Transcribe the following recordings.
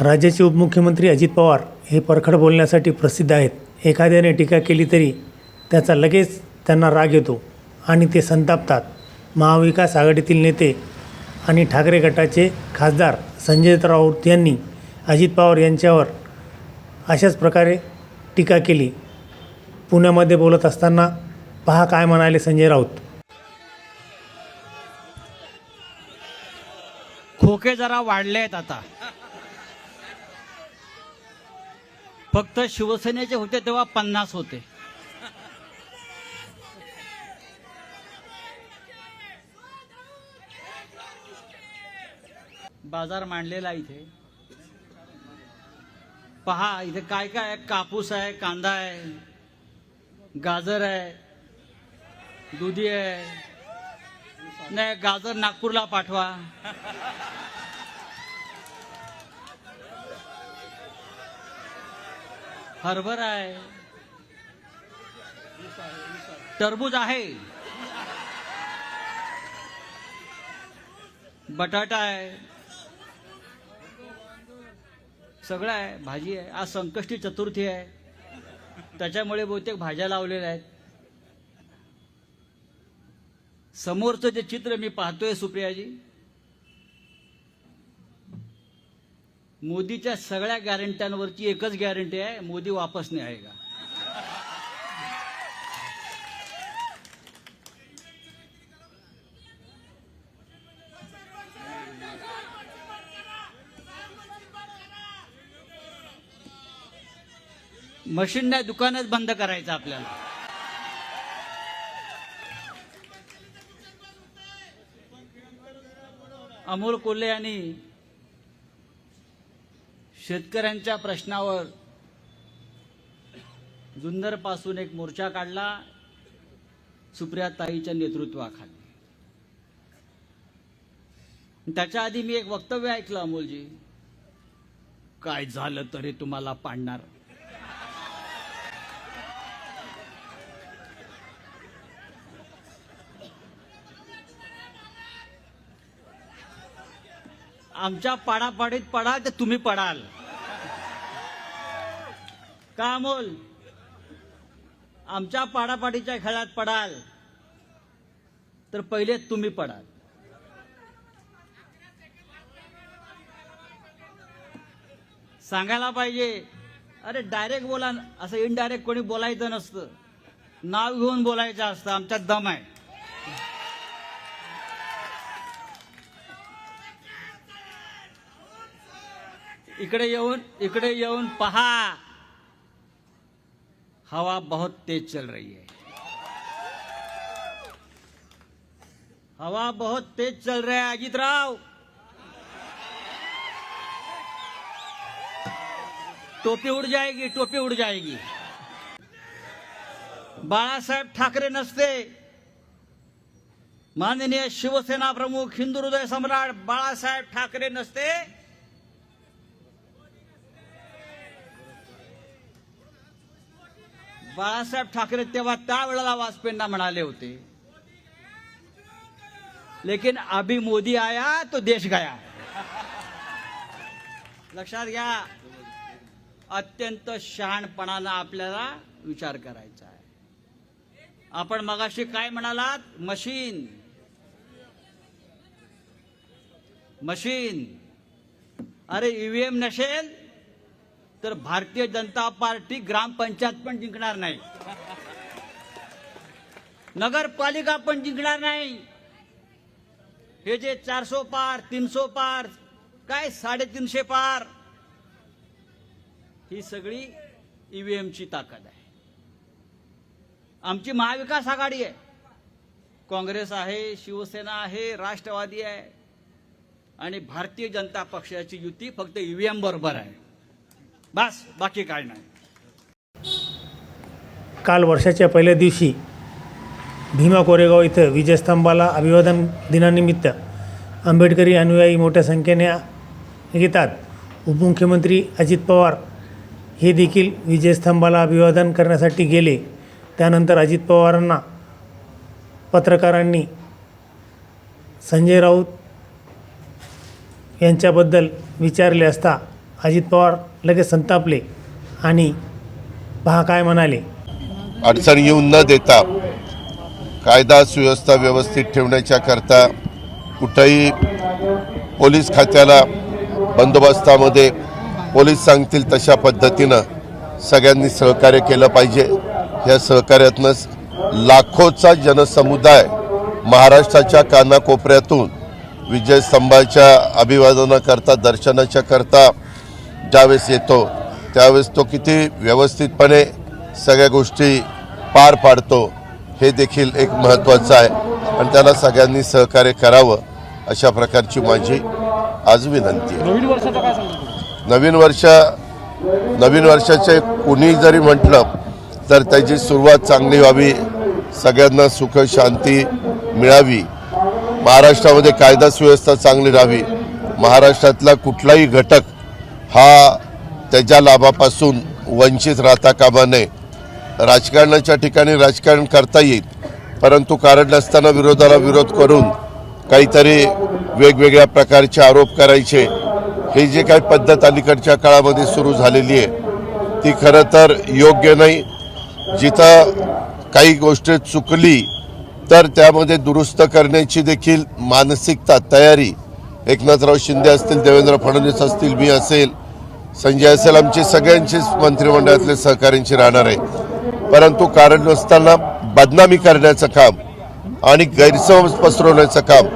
राज्याचे उपमुख्यमंत्री अजित पवार हे परखड बोलण्यासाठी प्रसिद्ध आहेत. एखाद्याने टीका केली तरी त्याचा लगेच त्यांना राग येतो आणि ते संतापतात. महाविकास आघाडीतील नेते आणि ठाकरे गटाचे खासदार संजय राऊत यांनी अजित पवार यांच्यावर अशाच प्रकारे टीका केली. पुण्यामध्ये बोलत असताना पहा काय म्हणाले संजय राऊत. खोके जरा वाढले आहेत आता. फक्त शिवसेनेचे होते तेव्हा पन्नास होते. बाजार मांडलेला आहे इथे. पहा इथे काय काय आहे? कापूस आहे कांदा आहे गाजर आहे दुधी आहे. नाही गाजर नागपूरला पाठवा. हरभरा आहे. टरबूज आहे. बटाटा आहे. सगळं आहे भाजी आहे. आज संकष्टी चतुर्थी आहे. त्याच्यामुळे बहुतेक भाज्या लावलेल्या आहेत. समोरचं जे चित्र मी पाहतोय सुप्रियाजी मोदीच्या सगळ्या गॅरंट्यांवरची एकच गॅरंटी आहे मोदी वापस नाही आहे का? मशीन नाही दुकानच बंद करायचं आपल्याला. अमोल कोल्हे यांनी शेतकऱ्यांच्या प्रश्नावर जुन्नरपासून एक मोर्चा काढला सुप्रियाताईच्या नेतृत्वाखाली. त्याच्या आधी मी एक वक्तव्य ऐकलं अमोलजी. काय झालं तरी तुम्हाला पाडणार? आमच्या पाडापाडीत पडाल तर तुम्ही पडाल. का अमोल? आमच्या पाडापाडीच्या खेळात पडाल तर पहिले तुम्ही पडाल. सांगायला पाहिजे अरे डायरेक्ट बोला असं इनडायरेक्ट कोणी बोलायचं नसतं. नाव घेऊन बोलायचं असतं आमच्यात दम आहे. इकडे येऊन इकडे येऊन पहा. हवा बहुत तेज चल रही है. हवा बहुत तेज चल रहा है अजितराव टोपी उड़ जाएगी टोपी उड़ जाएगी. बाळासाहेब ठाकरे नसते. माननीय शिवसेना प्रमुख हिंदू हृदय सम्राट बाळासाहेब ठाकरे नसते. बाळासाहेब ठाकरे तेव्हा त्यावेळेला वाजपेयींना म्हणाले होते लेकिन अभी मोदी आया तो देश गया. लक्षात घ्या अत्यंत शहाणपणानं आपल्याला विचार करायचा आहे. आपण मगाशी काय म्हणालात? मशीन. मशीन. अरे ईव्हीएम नसेल? तर भारतीय जनता पार्टी ग्रामपंचायत पण जिंकणार नाही. नगरपालिका पण जिंकणार नाही. हे जे चारसो पार तीनशे पार काय साडेतीनशे पार ही सगळी ईव्हीएमची ताकद आहे. आमची महाविकास आघाडी आहे. काँग्रेस आहे शिवसेना आहे राष्ट्रवादी आहे. आणि भारतीय जनता पक्षाची युती फक्त ईव्हीएम बरोबर आहे. बस बाकी काय नाही. काल वर्षाच्या पहिल्या दिवशी भीमा कोरेगाव इथं विजयस्तंभाला अभिवादन दिनानिमित्त आंबेडकरी अनुयायी मोठ्या संख्येने येतात. उपमुख्यमंत्री अजित पवार हे देखील विजयस्तंभाला अभिवादन करण्यासाठी गेले. त्यानंतर अजित पवारांना पत्रकारांनी संजय राऊत यांच्याबद्दल विचारले असता अजित पवार लगेच संतापले आणि पहा काय म्हणाले. अडचण येऊन न देता कायदा सुव्यवस्था व्यवस्थित ठेवण्याच्या करता कुठंही पोलीस खात्याला बंदोबस्तामध्ये पोलीस सांगतील तशा पद्धतीनं सगळ्यांनी सहकार्य केलं पाहिजे. या सहकार्यातनंच लाखोचा जनसमुदाय महाराष्ट्राच्या कानाकोपऱ्यातून विजय स्तंभाच्या अभिवादनाकरता दर्शनाच्या करता ज्यावेळेस येतो त्यावेळेस तो किती व्यवस्थितपणे सगळ्या गोष्टी पार पाडतो हे देखील एक महत्त्वाचं आहे. आणि त्याला सगळ्यांनी सहकार्य करावं अशा प्रकारची माझी आज विनंती आहे. नवीन वर्ष नवीन वर्षाचे कुणी जरी म्हटलं तर त्याची सुरुवात चांगली व्हावी सगळ्यांना सुख शांती मिळावी. महाराष्ट्रामध्ये कायदा सुव्यवस्था चांगली राहावी. महाराष्ट्रातला कुठलाही घटक हा त्याच्या लाभापासून वंचित राहता कामा नये. राजकारणाच्या ठिकाणी राजकारण करता येईल परंतु कारण नसताना विरोधाला विरोध करून काहीतरी वेगवेगळ्या प्रकारचे आरोप करायचे. हे जे काही पद्धत अलीकडच्या काळामध्ये सुरू झालेली आहे ती खरं तर योग्य नाही. जिथं काही गोष्ट चुकली तर त्यामध्ये दुरुस्त करण्याची देखील मानसिकता तयारी एकनाथराव शिंदे असतील देवेंद्र फडणवीस असतील मी असेल संजय असेल आमची सगळ्यांचीच मंत्रिमंडळातले सहकार्यांची राहणार आहे. परंतु कारण नसताना बदनामी करण्याचं काम आणि गैरसमज पसरवण्याचं काम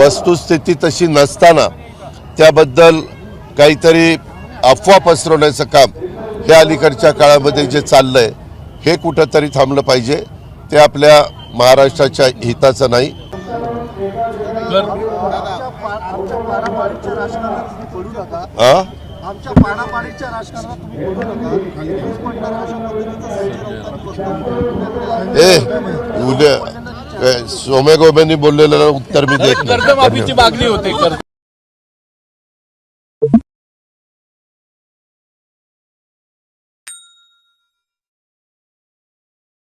वस्तुस्थिती तशी नसताना त्याबद्दल काहीतरी अफवा पसरवण्याचं काम हे अलीकडच्या काळामध्ये जे चाललंय हे कुठंतरी थांबलं पाहिजे ते आपल्या महाराष्ट्राच्या हिताचं नाही. पाडापाडीच्या राजकारणात तुम्ही पडू नका. आ? आमच्या पाडापाडीच्या राजकारणात तुम्ही पडू नका. वीज मंडळ अशा पद्धतीचं संजय राऊतांनी ए उद्या ए, सोमे गोमेंनी बोललेलं उत्तर मी देत नाही. मागणी होते कर्ज